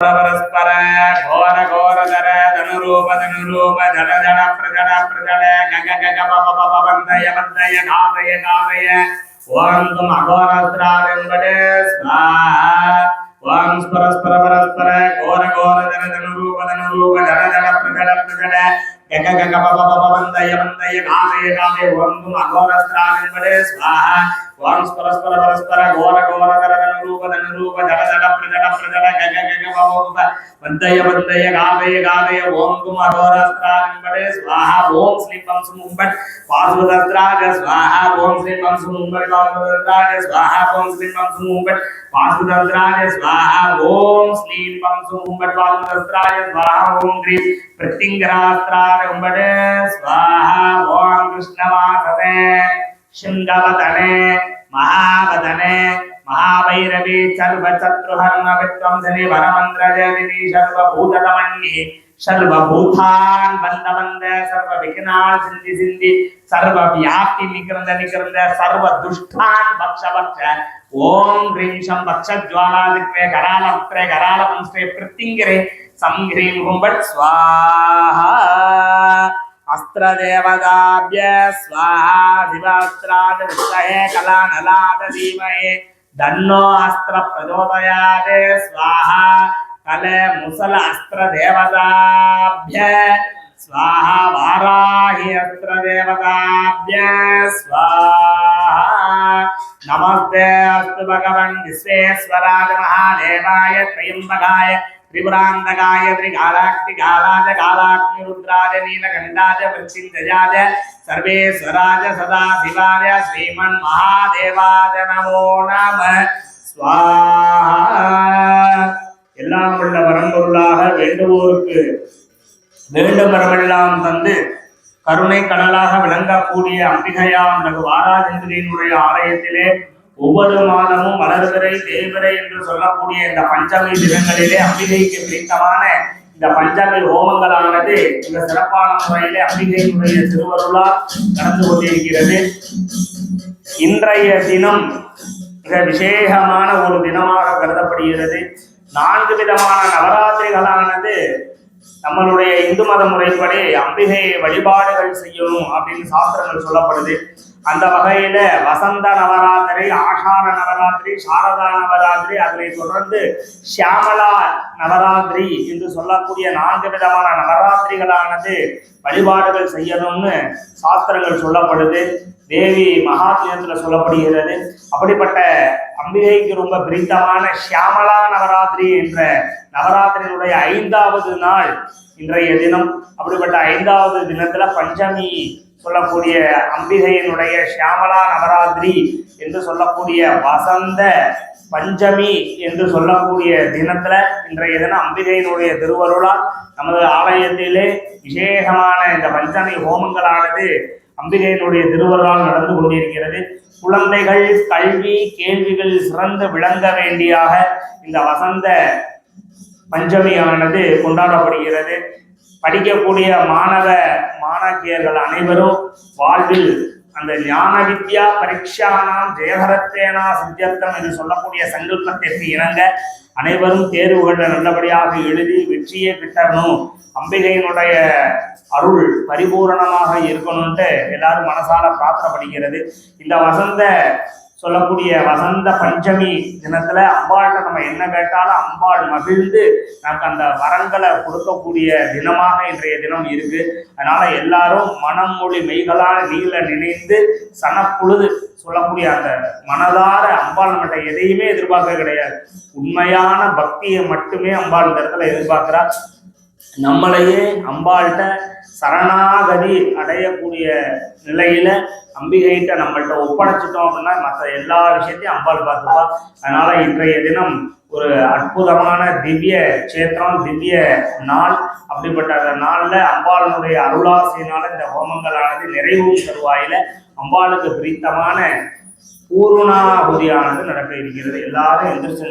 परस्पर घोर घोर धर धनुरूप धनुरूप धन धन प्रजन प्रजन गग गग पप पप बन्धय बन्धय घातय घातय ॐ तुम अघोरस्त्रावेङ्कटे स्वाहा ॐ परस्पर परस्पर घोर घोर धर धनुरूप धनुरूप धन धन प्रजन प्रजन गग गग पप पप बन्धय बन्धय घातय घातय ॐ तुम अघोरस्त्रावेङ्कटे स्वाहा ॐ परस्पर परस्पर घोर घोर धर ಧನುರೂಪ ಧನುರೂಪ ಜಡ ಜಡ ಪ್ರಜಡ ಪ್ರಜಡ ಗಗ ಗಗ ಬಬ ಬಬ ಬಂದಯ ಬಂದಯ ಗಾದಯ ಗಾದಯ ಓಂ ತುಮ್ ಅಘೋರಸ್ತ್ರಾವೆಂಬಡೆ ಸ್ವಾಹ ಓಂ ಶ್ರೀ ಪಂ ಸುಮುಂಬಟ್ ಪಾರ್ವದಸ್ತ್ರಾಗ ಸ್ವಾಹ ಓಂ ಶ್ರೀ ಪಂ ಸುಮುಂಬಟ್ ಪಾರ್ವದಸ್ತ್ರಾಗ ಸ್ವಾಹ ಓಂ ಶ್ರೀ ಪಂ ಸುಮುಂಬಟ್ ಪಾರ್ವದಸ್ತ್ರಾಗ ಸ್ವಾಹ ಓಂ ಶ್ರೀ ಪಂ ಸುಮುಂಬಟ್ ಪಾರ್ವದಸ್ತ್ರಾಗ ಸ್ವಾಹ ಓಂ ಗ್ರೀ ಪ್ರತ್ಯಂಗರಾಸ್ತ್ರಾಗ ಉಂಬಡೆ ಸ್ವಾಹ ಓಂ ಕೃಷ್ಣವಾಸನೆ ಶೃಂಗವದನೆ ಮಹಾವದನೆ महाभैरवे सर्वशत्रुहर्मविध्वंसने वरमन्द्रजनिधि सर्वभूततमन्ये सर्वभूतान् वन्द वन्द सर्वविघ्नान् सिन्धि सिन्धि सर्वव्याप्ति निकृन्द निकृन्द सर्वदुष्टान् भक्ष भक्ष ॐ ह्रीं शं भक्षज्वालादित्रे करालपत्रे करालपंस्त्रे प्रत्तिङ्गिरे सं ह्रीं हुं वट् स्वाहा अस्त्रदेवताभ्य स्वाहा दिवास्त्राद विद्महे कलानलाद धीमहे దన్నో అస్త్ర ప్రచోదయాదే స్వాహ కలే ముసల అస్త్ర దేవతాభ్య స్వాహ వారాహి అస్త్ర దేవతాభ్య స్వాహ నమస్తే అస్తు భగవన్ విశ్వేశ్వరాయ మహాదేవాయ త్రయంబకాయ महादेवाय त्र्यम्बकाय त्रिपुरान्तकाय त्रिकालाक्तिकालाय कालाग्निरुद्राय नीलकण्ठाय वृत्तिञ्जयाय सर्वेश्वराय सदाशिवाय श्रीमन्महादेवाय नमो நம ஸ்வாஹா எல்லாம் உள்ள வரம்பொருளாக வேண்டுவோருக்கு வேண்டும் வரமெல்லாம் தந்து கருணை கடலாக விளங்கக்கூடிய அம்பிகையாம் நகு வாராஜந்திரியினுடைய ஆலயத்திலே ஒவ்வொரு மாதமும் வளர்பிறை தேய்பிறை என்று சொல்லக்கூடிய இந்த பஞ்சமி தினங்களிலே அம்பிகைக்கு பிடித்தமான இந்த பஞ்சமி ஹோமங்களானது மிக சிறப்பான முறையிலே அம்பிகையினுடைய திருவருளால் நடந்து கொண்டிருக்கிறது. இன்றைய தினம் மிக விசேஷமான ஒரு தினமாக கருதப்படுகிறது. நான்கு விதமான நவராத்திரிகளானது நம்மளுடைய இந்து மத முறைப்படி அம்பிகை வழிபாடுகள் செய்யணும் அப்படின்னு சாஸ்திரங்கள் சொல்லப்படுது. அந்த வகையில வசந்த நவராத்திரி ஆஷாட நவராத்திரி சாரதா நவராத்திரி அதனை தொடர்ந்து ஷியாமலா நவராத்திரி என்று சொல்லக்கூடிய நான்கு விதமான நவராத்திரிகளானது வழிபாடுகள் செய்யணும்னு சாஸ்திரங்கள் சொல்லப்படுது. தேவி மகாத்மியத்துல சொல்லப்படுகிறது. அப்படிப்பட்ட அம்பிகைக்கு ரொம்ப பிடித்தமான ஷியாமலா நவராத்திரி என்ற நவராத்திரியினுடைய ஐந்தாவது நாள் இன்றைய தினம். அப்படிப்பட்ட ஐந்தாவது தினத்துல பஞ்சமி சொல்லக்கூடிய அம்பிகையினுடைய ஷியாமலா நவராத்திரி என்று சொல்லக்கூடிய வசந்த பஞ்சமி என்று சொல்லக்கூடிய தினத்துல இன்றைய தினம் அம்பிகையினுடைய திருவருளால் நமது ஆலயத்திலே விசேஷமான இந்த பஞ்சமி ஹோமங்களானது அம்பிகையினுடைய திருவருளால் நடந்து கொண்டிருக்கிறது. குழந்தைகள் கல்வி கேள்விகள் சிறந்து விளங்க வேண்டியாக இந்த வசந்த பஞ்சமியானது கொண்டாடப்படுகிறது. படிக்கக்கூடிய மாணவ மாணக்கியர்கள் அனைவரும் வாழ்வில் அந்த ஞான வித்யா பரீட்சானாம் ஜெயகரத்தேனா சித்தியர்த்தம் என்று சொல்லக்கூடிய சங்கல்பத்திற்கு இணங்க அனைவரும் தேர்வுகளில் நல்லபடியாக எழுதி வெற்றியை கிட்டணும் அம்பிகையினுடைய அருள் பரிபூரணமாக இருக்கணும்ட்டு எல்லாரும் மனசால பிரார்த்தனை படிக்கிறது இந்த வசந்த சொல்லக்கூடிய வசந்த பஞ்சமி தினத்துல அம்பாள்கிட்ட நம்ம என்ன கேட்டாலும் அம்பாள் மகிழ்ந்து நமக்கு அந்த வரங்களை கொடுக்கக்கூடிய தினமாக இன்றைய தினம் இருக்கு. அதனால எல்லாரும் மனம் மொழி மெய்களால் நீல நினைந்து சனப்பொழுது சொல்லக்கூடிய அந்த மனதார அம்பாள் நம்மகிட்ட எதையுமே எதிர்பார்க்க கிடையாது. உண்மையான பக்தியை மட்டுமே அம்பாள் இந்த இடத்துல எதிர்பார்க்கிறார் நம்மளையே அம்பாள்கிட்ட சரணாகதி அடையக்கூடிய நிலையில அம்பிகைகிட்ட நம்மள்ட்ட ஒப்படைச்சிட்டோம் அப்படின்னா மற்ற எல்லா விஷயத்தையும் அம்பாள் பார்த்துப்பா. அதனால இன்றைய தினம் ஒரு அற்புதமான திவ்ய சேத்திரம் திவ்ய நாள். அப்படிப்பட்ட அந்த நாள்ல அம்பாளனுடைய அருளாசியினால இந்த ஹோமங்களானது நிறைவு தருவாயில அம்பாளுக்கு பிரித்தமான பூர்ணாகுதியானது நடக்க இருக்கிறது. எல்லாரும் எந்திரிச்சு